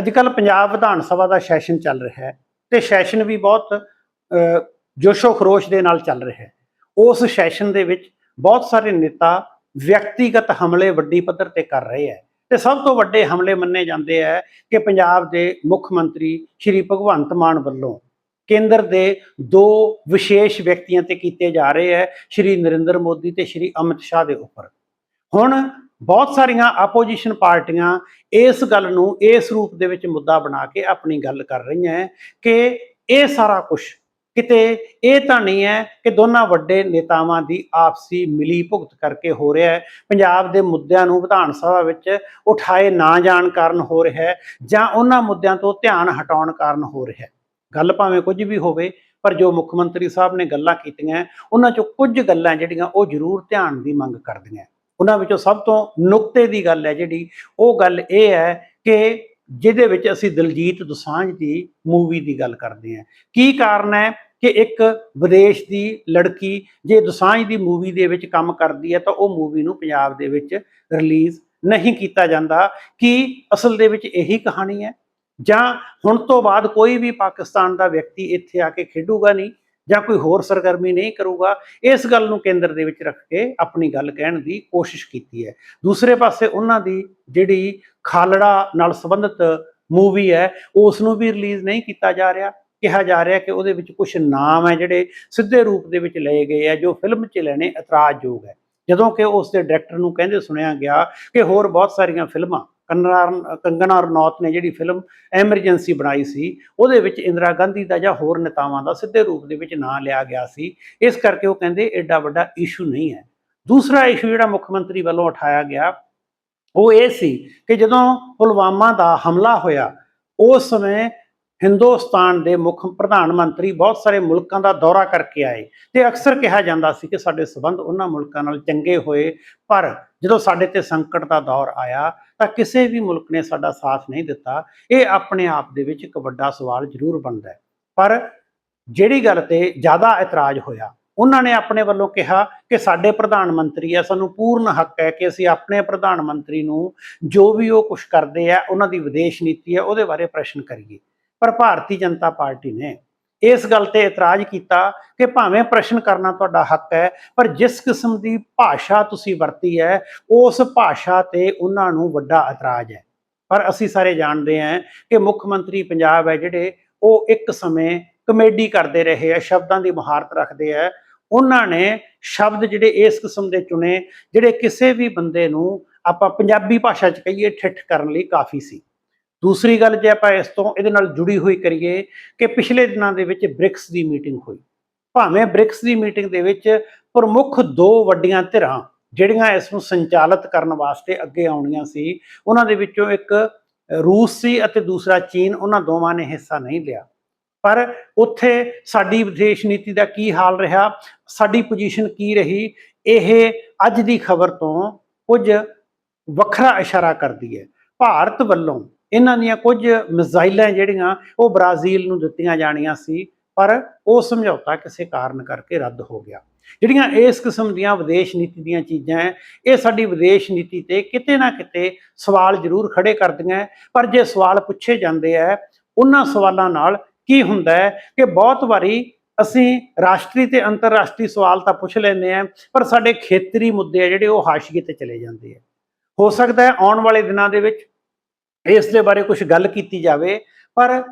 ਅੱਜ ਕੱਲ ਪੰਜਾਬ ਵਿਧਾਨ ਸਭਾ ਦਾ ਸੈਸ਼ਨ ਚੱਲ ਰਿਹਾ ਹੈ ਤੇ ਸੈਸ਼ਨ ਵੀ ਬਹੁਤ ਜੋਸ਼ੋ ਖਰੋਸ਼ ਦੇ ਨਾਲ ਚੱਲ ਰਿਹਾ ਹੈ। ਉਸ ਸੈਸ਼ਨ ਦੇ ਵਿੱਚ ਬਹੁਤ ਸਾਰੇ ਨੇਤਾ ਵਿਅਕਤੀਗਤ ਹਮਲੇ ਵੱਡੀ ਪੱਧਰ ਤੇ ਕਰ ਰਹੇ ਹੈ ਤੇ ਸਭ ਤੋਂ ਵੱਡੇ ਹਮਲੇ ਮੰਨੇ ਜਾਂਦੇ ਹੈ ਕਿ ਪੰਜਾਬ ਦੇ ਮੁੱਖ ਮੰਤਰੀ ਸ਼੍ਰੀ ਭਗਵੰਤ ਮਾਨ ਵੱਲੋਂ ਕੇਂਦਰ ਦੇ ਦੋ ਵਿਸ਼ੇਸ਼ ਵਿਅਕਤੀਆਂ ਤੇ ਕੀਤੇ ਜਾ ਰਹੇ ਹੈ, ਸ਼੍ਰੀ ਨਰਿੰਦਰ ਮੋਦੀ ਤੇ ਸ਼੍ਰੀ ਅਮਿਤ ਸ਼ਾਹ ਦੇ ਉੱਪਰ। ਹੁਣ ਬਹੁਤ ਸਾਰੀਆਂ ਆਪੋਜੀਸ਼ਨ ਪਾਰਟੀਆਂ ਇਸ ਗੱਲ ਨੂੰ, ਇਸ ਰੂਪ ਦੇ ਵਿੱਚ ਮੁੱਦਾ ਬਣਾ ਕੇ ਆਪਣੀ ਗੱਲ ਕਰ ਰਹੀਆਂ ਹੈ ਕਿ ਇਹ ਸਾਰਾ ਕੁਝ ਕਿਤੇ ਇਹ ਤਾਂ ਨਹੀਂ ਹੈ ਕਿ ਦੋਨਾਂ ਵੱਡੇ ਨੇਤਾਵਾਂ ਦੀ ਆਪਸੀ ਮਿਲੀ ਭੁਗਤ ਕਰਕੇ ਹੋ ਰਿਹਾ ਹੈ ਪੰਜਾਬ ਦੇ ਮੁੱਦਿਆਂ ਨੂੰ ਵਿਧਾਨ ਸਭਾ ਵਿੱਚ ਉਠਾਏ ਨਾ ਜਾਣ ਕਾਰਨ ਹੋ ਰਿਹਾ ਹੈ ਜਾਂ ਉਹਨਾਂ ਮੁੱਦਿਆਂ ਤੋਂ ਧਿਆਨ ਹਟਾਉਣ ਕਾਰਨ ਹੋ ਰਿਹਾ ਹੈ ਗੱਲ ਭਾਵੇਂ ਕੁਝ ਵੀ ਹੋਵੇ, ਪਰ ਜੋ ਮੁੱਖ ਮੰਤਰੀ ਸਾਹਿਬ ਨੇ ਗੱਲਾਂ ਕੀਤੀਆਂ ਉਹਨਾਂ ਚੋਂ ਕੁਝ ਗੱਲਾਂ ਜਿਹੜੀਆਂ ਉਹ ਜ਼ਰੂਰ ਧਿਆਨ ਦੀ ਮੰਗ ਕਰਦੀਆਂ ਉਹਨਾਂ ਵਿੱਚੋਂ ਸਭ ਤੋਂ ਨੁਕਤੇ ਦੀ ਗੱਲ ਹੈ ਜਿਹੜੀ, ਉਹ ਗੱਲ ਇਹ ਹੈ ਕਿ ਜਿਹਦੇ ਵਿੱਚ ਅਸੀਂ ਦਲਜੀਤ ਦੁਸਾਂਝ ਦੀ ਮੂਵੀ ਦੀ ਗੱਲ ਕਰਦੇ ਹਾਂ। ਕੀ ਕਾਰਨ ਹੈ ਕਿ ਇੱਕ ਵਿਦੇਸ਼ ਦੀ ਲੜਕੀ ਜੇ ਦੁਸਾਂਝ ਦੀ ਮੂਵੀ ਦੇ ਵਿੱਚ ਕੰਮ ਕਰਦੀ ਹੈ ਤਾਂ ਉਹ ਮੂਵੀ ਨੂੰ ਪੰਜਾਬ ਦੇ ਵਿੱਚ ਰਿਲੀਜ਼ ਨਹੀਂ ਕੀਤਾ ਜਾਂਦਾ? ਕੀ ਅਸਲ ਦੇ ਵਿੱਚ ਇਹੀ ਕਹਾਣੀ ਹੈ? ਜਾਂ ਹੁਣ ਤੋਂ ਬਾਅਦ ਕੋਈ ਵੀ ਪਾਕਿਸਤਾਨ ਦਾ ਵਿਅਕਤੀ ਇੱਥੇ ਆ ਕੇ ਖੇਡੂਗਾ ਨਹੀਂ? ਜਾਂ ਕੋਈ ਹੋਰ ਸਰਗਰਮੀ ਨਹੀਂ ਕਰੂਗਾ, ਇਸ ਗੱਲ ਨੂੰ ਕੇਂਦਰ ਦੇ ਵਿੱਚ ਰੱਖ ਕੇ ਆਪਣੀ ਗੱਲ ਕਹਿਣ ਦੀ ਕੋਸ਼ਿਸ਼ ਕੀਤੀ ਹੈ। ਦੂਸਰੇ ਪਾਸੇ ਉਹਨਾਂ ਦੀ ਜਿਹੜੀ ਖਾਲੜਾ ਨਾਲ ਸੰਬੰਧਿਤ ਮੂਵੀ ਹੈ, ਉਸ ਨੂੰ ਵੀ ਰਿਲੀਜ਼ ਨਹੀਂ ਕੀਤਾ ਜਾ ਰਿਹਾ। ਕਿਹਾ ਜਾ ਰਿਹਾ ਕਿ ਉਹਦੇ ਵਿੱਚ ਕੁਝ ਨਾਮ ਹੈ ਜਿਹੜੇ ਸਿੱਧੇ ਰੂਪ ਦੇ ਵਿੱਚ ਲਏ ਗਏ ਆ ਜੋ ਫਿਲਮ 'ਚ ਲੈਣੇ ਇਤਰਾਜ਼ਯੋਗ ਹੈ। ਜਦੋਂ ਕਿ ਉਸ ਦੇ ਡਾਇਰੈਕਟਰ ਨੂੰ ਕਹਿੰਦੇ ਸੁਣਿਆ ਗਿਆ ਕਿ ਹੋਰ ਬਹੁਤ ਸਾਰੀਆਂ ਫਿਲਮਾਂ ਕੰਗਨਾ ਕੰਗਨਾ ਰਣੌਤ ਨੇ ਜਿਹੜੀ ਫਿਲਮ ਐਮਰਜੈਂਸੀ ਬਣਾਈ ਸੀ, ਉਹਦੇ ਵਿੱਚ ਇੰਦਰਾ ਗਾਂਧੀ ਦਾ ਜਾਂ ਹੋਰ ਨੇਤਾਵਾਂ ਦਾ ਸਿੱਧੇ ਰੂਪ ਦੇ ਵਿੱਚ ਨਾਂ ਲਿਆ ਗਿਆ ਸੀ। ਇਸ ਕਰਕੇ ਉਹ ਕਹਿੰਦੇ ਐਡਾ ਵੱਡਾ ਇਸ਼ੂ ਨਹੀਂ ਹੈ। ਦੂਸਰਾ ਇਸ਼ੂ ਜਿਹੜਾ ਮੁੱਖ ਮੰਤਰੀ ਵੱਲੋਂ ਉਠਾਇਆ ਗਿਆ, ਉਹ ਇਹ ਸੀ ਕਿ ਜਦੋਂ ਪੁਲਵਾਮਾ ਦਾ ਹਮਲਾ ਹੋਇਆ, ਉਸ ਸਮੇਂ ਹਿੰਦੁਸਤਾਨ ਦੇ ਮੁੱਖ ਪ੍ਰਧਾਨ ਮੰਤਰੀ ਬਹੁਤ ਸਾਰੇ ਮੁਲਕਾਂ ਦਾ ਦੌਰਾ ਕਰਕੇ ਆਏ ਤੇ ਅਕਸਰ ਕਿਹਾ ਜਾਂਦਾ ਸੀ ਕਿ ਸਾਡੇ ਸਬੰਧ ਉਹਨਾਂ ਮੁਲਕਾਂ ਨਾਲ ਚੰਗੇ ਹੋਏ, ਪਰ ਜਦੋਂ ਸਾਡੇ ਤੇ ਸੰਕਟ ਦਾ ਦੌਰ ਆਇਆ ਤਾਂ ਕਿਸੇ ਵੀ ਮੁਲਕ ਨੇ ਸਾਡਾ ਸਾਥ ਨਹੀਂ ਦਿੱਤਾ। ਇਹ ਆਪਣੇ ਆਪ ਦੇ ਵਿੱਚ ਇੱਕ ਵੱਡਾ ਸਵਾਲ ਜ਼ਰੂਰ ਬਣਦਾ ਹੈ। ਪਰ ਜਿਹੜੀ ਗੱਲ ਤੇ ਜ਼ਿਆਦਾ ਇਤਰਾਜ਼ ਹੋਇਆ, ਉਹਨਾਂ ਨੇ ਆਪਣੇ ਵੱਲੋਂ ਕਿਹਾ ਕਿ ਸਾਡੇ ਪ੍ਰਧਾਨ ਮੰਤਰੀ ਆ, ਸਾਨੂੰ ਪੂਰਨ ਹੱਕ ਹੈ ਕਿ ਅਸੀਂ ਆਪਣੇ ਪ੍ਰਧਾਨ ਮੰਤਰੀ ਨੂੰ ਜੋ ਵੀ ਉਹ ਕੁਝ ਕਰਦੇ ਆ, ਉਹਨਾਂ ਦੀ ਵਿਦੇਸ਼ ਨੀਤੀ ਹੈ ਉਹਦੇ ਬਾਰੇ ਪ੍ਰਸ਼ਨ ਕਰੀਏ। ਪਰ ਭਾਰਤੀ ਜਨਤਾ ਪਾਰਟੀ ਨੇ ਇਸ ਗੱਲ ਤੇ ਇਤਰਾਜ਼ ਕੀਤਾ ਕਿ ਭਾਵੇਂ ਪ੍ਰਸ਼ਨ ਕਰਨਾ ਤੁਹਾਡਾ ਹੱਕ ਹੈ, ਪਰ ਜਿਸ ਕਿਸਮ ਦੀ ਭਾਸ਼ਾ ਤੁਸੀਂ ਵਰਤੀ ਹੈ, ਉਸ ਭਾਸ਼ਾ ਤੇ ਉਹਨਾਂ ਨੂੰ ਵੱਡਾ ਇਤਰਾਜ਼ ਹੈ। ਪਰ ਅਸੀਂ ਸਾਰੇ ਜਾਣਦੇ ਹਾਂ ਕਿ ਮੁੱਖ ਮੰਤਰੀ ਪੰਜਾਬ ਹੈ ਜਿਹੜੇ ਉਹ ਇੱਕ ਸਮੇਂ ਕਮੇਡੀ ਕਰਦੇ ਰਹੇ ਆ ਸ਼ਬਦਾਂ ਦੀ ਮਹਾਰਤ ਰੱਖਦੇ ਆ ਉਹਨਾਂ ਨੇ ਸ਼ਬਦ ਜਿਹੜੇ ਇਸ ਕਿਸਮ ਦੇ ਚੁਣੇ, ਜਿਹੜੇ ਕਿਸੇ ਵੀ ਬੰਦੇ ਨੂੰ ਆਪਾਂ ਪੰਜਾਬੀ ਭਾਸ਼ਾ 'ਚ ਕਹੀਏ, ਠਿੱਠ ਕਰਨ ਲਈ ਕਾਫੀ ਸੀ। ਦੂਸਰੀ ਗੱਲ ਜੇ ਆਪਾਂ ਇਸ ਤੋਂ ਇਹਦੇ ਨਾਲ ਜੁੜੀ ਹੋਈ ਕਰੀਏ ਕਿ ਪਿਛਲੇ ਦਿਨਾਂ ਦੇ ਵਿੱਚ ਬ੍ਰਿਕਸ ਦੀ ਮੀਟਿੰਗ ਹੋਈ। ਭਾਵੇਂ ਬ੍ਰਿਕਸ ਦੀ ਮੀਟਿੰਗ ਦੇ ਵਿੱਚ ਪ੍ਰਮੁੱਖ ਦੋ ਵੱਡੀਆਂ ਧਿਰਾਂ ਜਿਹੜੀਆਂ ਇਸ ਨੂੰ ਸੰਚਾਲਿਤ ਕਰਨ ਵਾਸਤੇ ਅੱਗੇ ਆਉਣੀਆਂ ਸੀ, ਉਹਨਾਂ ਦੇ ਵਿੱਚੋਂ ਇੱਕ ਰੂਸ ਸੀ ਅਤੇ ਦੂਸਰਾ ਚੀਨ, ਉਹਨਾਂ ਦੋਵਾਂ ਨੇ ਹਿੱਸਾ ਨਹੀਂ ਲਿਆ। ਪਰ ਉੱਥੇ ਸਾਡੀ ਵਿਦੇਸ਼ ਨੀਤੀ ਦਾ ਕੀ ਹਾਲ ਰਿਹਾ, ਸਾਡੀ ਪੋਜੀਸ਼ਨ ਕੀ ਰਹੀ, ਇਹ ਅੱਜ ਦੀ ਖਬਰ ਤੋਂ ਕੁਝ ਵੱਖਰਾ ਇਸ਼ਾਰਾ ਕਰਦੀ ਹੈ। ਭਾਰਤ ਵੱਲੋਂ ਇਹਨਾਂ ਦੀਆਂ ਕੁਝ ਮਿਜ਼ਾਈਲਾਂ ਜਿਹੜੀਆਂ ਉਹ ਬ੍ਰਾਜ਼ੀਲ ਨੂੰ ਦਿੱਤੀਆਂ ਜਾਣੀਆਂ ਸੀ, ਪਰ ਉਹ ਸਮਝੌਤਾ ਕਿਸੇ ਕਾਰਨ ਕਰਕੇ ਰੱਦ ਹੋ ਗਿਆ। ਜਿਹੜੀਆਂ ਇਸ ਕਿਸਮ ਦੀਆਂ ਵਿਦੇਸ਼ ਨੀਤੀ ਦੀਆਂ ਚੀਜ਼ਾਂ ਹੈ ਇਹ ਸਾਡੀ ਵਿਦੇਸ਼ ਨੀਤੀ ਤੇ ਕਿਤੇ ਨਾ ਕਿਤੇ ਸਵਾਲ ਜ਼ਰੂਰ ਖੜੇ ਕਰਦੀਆਂ ਪਰ ਜੇ ਸਵਾਲ ਪੁੱਛੇ ਜਾਂਦੇ ਹੈ ਉਹਨਾਂ ਸਵਾਲਾਂ ਨਾਲ ਕੀ ਹੁੰਦਾ ਹੈ ਕਿ ਬਹੁਤ ਵਾਰੀ ਅਸੀਂ ਰਾਸ਼ਟਰੀ ਤੇ ਅੰਤਰਰਾਸ਼ਟਰੀ ਸਵਾਲ ਤਾਂ ਪੁੱਛ ਲੈਂਦੇ ਆ ਪਰ ਸਾਡੇ ਖੇਤਰੀ ਮੁੱਦੇ ਆ ਜਿਹੜੇ ਉਹ ਹਾਸ਼ੀਏ ਤੇ ਚਲੇ ਜਾਂਦੇ ਆ ਹੋ ਸਕਦਾ ਹੈ ਆਉਣ ਵਾਲੇ ਦਿਨਾਂ ਦੇ ਵਿੱਚ ਇਸ ਦੇ ਬਾਰੇ ਕੁਝ ਗੱਲ ਕੀਤੀ ਜਾਵੇ, ਪਰ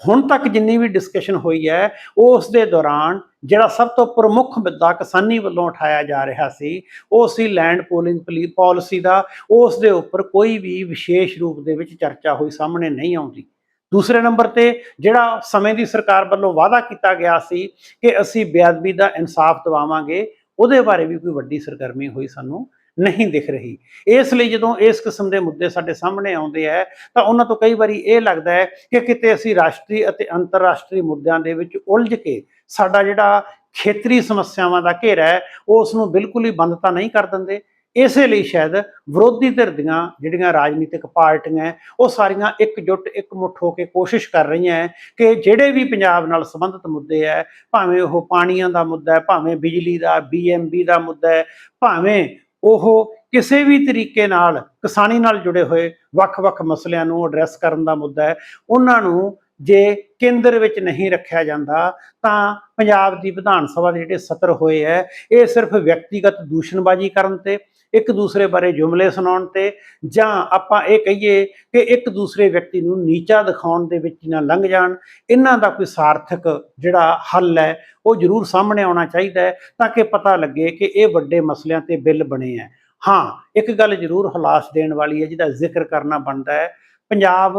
ਹੁਣ ਤੱਕ ਜਿੰਨੀ ਵੀ ਡਿਸਕਸ਼ਨ ਹੋਈ ਹੈ, ਉਸ ਦੇ ਦੌਰਾਨ ਜਿਹੜਾ ਸਭ ਤੋਂ ਪ੍ਰਮੁੱਖ ਮੁੱਦਾ ਕਿਸਾਨੀ ਵੱਲੋਂ ਉਠਾਇਆ ਜਾ ਰਿਹਾ ਸੀ, ਉਹ ਸੀ ਲੈਂਡ ਪੋਲਿੰਗ ਪਾਲਿਸੀ ਦਾ, ਉਸ ਦੇ ਉੱਪਰ ਕੋਈ ਵੀ ਵਿਸ਼ੇਸ਼ ਰੂਪ ਦੇ ਵਿੱਚ ਚਰਚਾ ਹੋਈ ਸਾਹਮਣੇ ਨਹੀਂ ਆਉਂਦੀ। ਦੂਸਰੇ ਨੰਬਰ ਤੇ ਜਿਹੜਾ ਸਮੇਂ ਦੀ ਸਰਕਾਰ ਵੱਲੋਂ ਵਾਅਦਾ ਕੀਤਾ ਗਿਆ ਸੀ ਕਿ ਅਸੀਂ ਬੇਅਦਬੀ ਦਾ ਇਨਸਾਫ ਦਿਵਾਵਾਂਗੇ, ਉਹਦੇ ਬਾਰੇ ਵੀ ਕੋਈ ਵੱਡੀ ਸਰਗਰਮੀ ਹੋਈ ਸਾਨੂੰ ਨਹੀਂ ਦਿਖ ਰਹੀ। ਇਸ ਲਈ ਜਦੋਂ ਇਸ ਕਿਸਮ ਦੇ ਮੁੱਦੇ ਸਾਡੇ ਸਾਹਮਣੇ ਆਉਂਦੇ ਹੈ ਤਾਂ ਉਹਨਾਂ ਤੋਂ ਕਈ ਵਾਰੀ ਇਹ ਲੱਗਦਾ ਹੈ ਕਿ ਕਿਤੇ ਅਸੀਂ ਰਾਸ਼ਟਰੀ ਅਤੇ ਅੰਤਰਰਾਸ਼ਟਰੀ ਮੁੱਦਿਆਂ ਦੇ ਵਿੱਚ ਉਲਝ ਕੇ ਸਾਡਾ ਜਿਹੜਾ ਖੇਤਰੀ ਸਮੱਸਿਆਵਾਂ ਦਾ ਘੇਰਾ ਹੈ, ਉਸ ਨੂੰ ਬਿਲਕੁਲ ਹੀ ਬੰਦ ਤਾਂ ਨਹੀਂ ਕਰ ਦਿੰਦੇ। ਇਸੇ ਲਈ ਸ਼ਾਇਦ ਵਿਰੋਧੀ ਧਿਰ ਦੀਆਂ ਜਿਹੜੀਆਂ ਰਾਜਨੀਤਿਕ ਪਾਰਟੀਆਂ ਉਹ ਸਾਰੀਆਂ ਇਕਜੁੱਟ, ਇਕਮੁੱਠ ਹੋ ਕੇ ਕੋਸ਼ਿਸ਼ ਕਰ ਰਹੀਆਂ ਕਿ ਜਿਹੜੇ ਵੀ ਪੰਜਾਬ ਨਾਲ ਸੰਬੰਧਿਤ ਮੁੱਦੇ ਹੈ, ਭਾਵੇਂ ਉਹ ਪਾਣੀਆਂ ਦਾ ਮੁੱਦਾ ਹੈ, ਭਾਵੇਂ ਬਿਜਲੀ ਦਾ, ਬੀਐਮਬੀ ਦਾ ਮੁੱਦਾ ਹੈ, ਭਾਵੇਂ ਉਹ ਕਿਸੇ ਵੀ ਤਰੀਕੇ ਨਾਲ ਕਿਸਾਨੀ ਨਾਲ ਜੁੜੇ ਹੋਏ ਵੱਖ-ਵੱਖ ਮਸਲਿਆਂ ਨੂੰ ਐਡਰੈਸ ਕਰਨ ਦਾ ਮੁੱਦਾ ਹੈ। ਉਹਨਾਂ ਨੂੰ ਜੇ ਕੇਂਦਰ ਵਿੱਚ ਨਹੀਂ ਰੱਖਿਆ ਜਾਂਦਾ, ਤਾਂ ਪੰਜਾਬ ਦੀ ਵਿਧਾਨ ਸਭਾ ਦੇ ਜਿਹੜੇ ਸਤਰ ਹੋਏ ਹੈ ਇਹ ਸਿਰਫ ਵਿਅਕਤੀਗਤ ਦੂਸ਼ਣਬਾਜ਼ੀ ਕਰਨ ਤੇ, ਇੱਕ ਦੂਸਰੇ ਬਾਰੇ ਜੁਮਲੇ ਸੁਣਾਉਣ ਤੇ, ਜਾਂ ਆਪਾਂ ਇਹ ਕਹੀਏ ਕਿ ਇੱਕ ਦੂਸਰੇ ਵਿਅਕਤੀ ਨੂੰ ਨੀਚਾ ਦਿਖਾਉਣ ਦੇ ਵਿੱਚ ਨਾ ਲੰਘ ਜਾਣ, ਇਹਨਾਂ ਦਾ ਕੋਈ ਸਾਰਥਕ ਜਿਹੜਾ ਹੱਲ ਹੈ ਉਹ ਜ਼ਰੂਰ ਸਾਹਮਣੇ ਆਉਣਾ ਚਾਹੀਦਾ ਹੈ ਤਾਂ ਕਿ ਪਤਾ ਲੱਗੇ ਕਿ ਇਹ ਵੱਡੇ ਮਸਲਿਆਂ ਤੇ ਬਿੱਲ ਬਣੇ ਹੈ ਹਾਂ, ਇੱਕ ਗੱਲ ਜ਼ਰੂਰ ਹਲਾਸ ਦੇਣ ਵਾਲੀ ਹੈ ਜਿਹਦਾ ਜ਼ਿਕਰ ਕਰਨਾ ਬਣਦਾ ਹੈ ਪੰਜਾਬ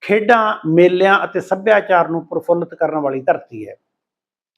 ਖੇਡਾਂ, ਮੇਲਿਆਂ ਅਤੇ ਸੱਭਿਆਚਾਰ ਨੂੰ ਪ੍ਰਫੁੱਲਤ ਕਰਨ ਵਾਲੀ ਧਰਤੀ ਹੈ।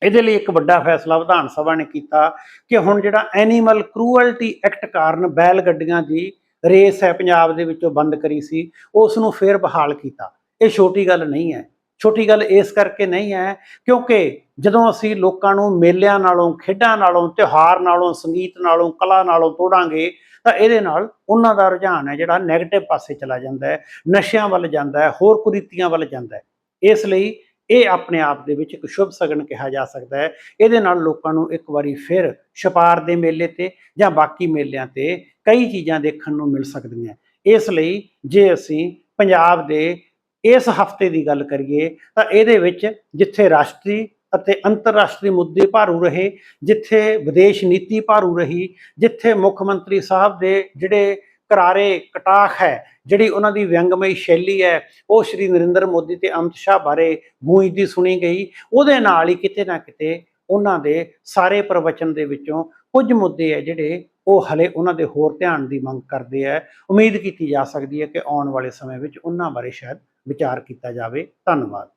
ਇਹਦੇ ਲਈ ਇੱਕ ਵੱਡਾ ਫੈਸਲਾ ਵਿਧਾਨ ਸਭਾ ਨੇ ਕੀਤਾ ਕਿ ਹੁਣ ਜਿਹੜਾ ਐਨੀਮਲ ਕਰੂਅਲਟੀ ਐਕਟ ਕਾਰਨ ਬੈਲ ਗੱਡੀਆਂ ਦੀ ਰੇਸ ਹੈ ਪੰਜਾਬ ਦੇ ਵਿੱਚੋਂ ਬੰਦ ਕਰੀ ਸੀ ਉਸ ਨੂੰ ਫੇਰ ਬਹਾਲ ਕੀਤਾ। ਇਹ ਛੋਟੀ ਗੱਲ ਨਹੀਂ ਹੈ। ਛੋਟੀ ਗੱਲ ਇਸ ਕਰਕੇ ਨਹੀਂ ਹੈ ਕਿਉਂਕਿ ਜਦੋਂ ਅਸੀਂ ਲੋਕਾਂ ਨੂੰ ਮੇਲਿਆਂ ਨਾਲੋਂ, ਖੇਡਾਂ ਨਾਲੋਂ, ਤਿਉਹਾਰ ਨਾਲੋਂ, ਸੰਗੀਤ ਨਾਲੋਂ, ਕਲਾ ਨਾਲੋਂ ਤੋੜਾਂਗੇ ਤਾਂ ਇਹਦੇ ਨਾਲ ਉਹਨਾਂ ਦਾ ਰੁਝਾਨ ਹੈ ਜਿਹੜਾ 네ਗੇਟਿਵ ਪਾਸੇ ਚਲਾ ਜਾਂਦਾ ਹੈ, ਨਸ਼ਿਆਂ ਵੱਲ ਜਾਂਦਾ ਹੈ, ਹੋਰ ਕੁਰੀਤੀਆਂ ਵੱਲ ਜਾਂਦਾ ਹੈ। ਇਸ ਲਈ ਇਹ ਆਪਣੇ ਆਪ ਦੇ ਵਿੱਚ ਇੱਕ ਸ਼ੁਭ ਸਗਨ ਕਿਹਾ ਜਾ ਸਕਦਾ ਹੈ। ਇਹਦੇ ਨਾਲ ਲੋਕਾਂ ਨੂੰ ਇੱਕ ਵਾਰੀ ਫਿਰ ਛਪਾਰ ਦੇ ਮੇਲੇ ਤੇ ਜਾਂ ਬਾਕੀ ਮੇਲਿਆਂ ਤੇ ਕਈ ਚੀਜ਼ਾਂ ਦੇਖਣ ਨੂੰ ਮਿਲ ਸਕਦੀਆਂ ਇਸ ਲਈ ਜੇ ਅਸੀਂ ਪੰਜਾਬ ਦੇ ਇਸ ਹਫ਼ਤੇ ਦੀ ਗੱਲ ਕਰੀਏ ਤਾਂ ਇਹਦੇ ਵਿੱਚ ਜਿੱਥੇ ਰਾਸ਼ਟਰੀ ਅਤੇ ਅੰਤਰਰਾਸ਼ਟਰੀ ਮੁੱਦੇ ਭਾਰੂ ਰਹੇ, ਜਿੱਥੇ ਵਿਦੇਸ਼ ਨੀਤੀ ਭਾਰੂ ਰਹੀ, ਜਿੱਥੇ ਮੁੱਖ ਮੰਤਰੀ ਸਾਹਿਬ ਦੇ ਜਿਹੜੇ ਕਰਾਰੇ ਕਟਾਖ ਹੈ, ਜਿਹੜੀ ਉਹਨਾਂ ਦੀ ਵਿਅੰਗਮਈ ਸ਼ੈਲੀ ਹੈ, ਉਹ ਸ਼੍ਰੀ ਨਰਿੰਦਰ ਮੋਦੀ ਤੇ ਅਮਿਤ ਸ਼ਾਹ ਬਾਰੇ ਗੂੰਜਦੀ ਸੁਣੀ ਗਈ। ਉਹਦੇ ਨਾਲ ਹੀ ਕਿਤੇ ਨਾ ਕਿਤੇ ਉਹਨਾਂ ਦੇ ਸਾਰੇ ਪ੍ਰਵਚਨ ਦੇ ਵਿੱਚੋਂ ਕੁਝ ਮੁੱਦੇ ਹੈ ਜਿਹੜੇ ਉਹ ਹਲੇ ਉਹਨਾਂ ਦੇ ਹੋਰ ਧਿਆਨ ਦੀ ਮੰਗ ਕਰਦੇ ਹੈ। ਉਮੀਦ ਕੀਤੀ ਜਾ ਸਕਦੀ ਹੈ ਕਿ ਆਉਣ ਵਾਲੇ ਸਮੇਂ ਵਿੱਚ ਉਹਨਾਂ ਬਾਰੇ ਸ਼ਾਇਦ ਵਿਚਾਰ ਕੀਤਾ ਜਾਵੇ। ਧੰਨਵਾਦ।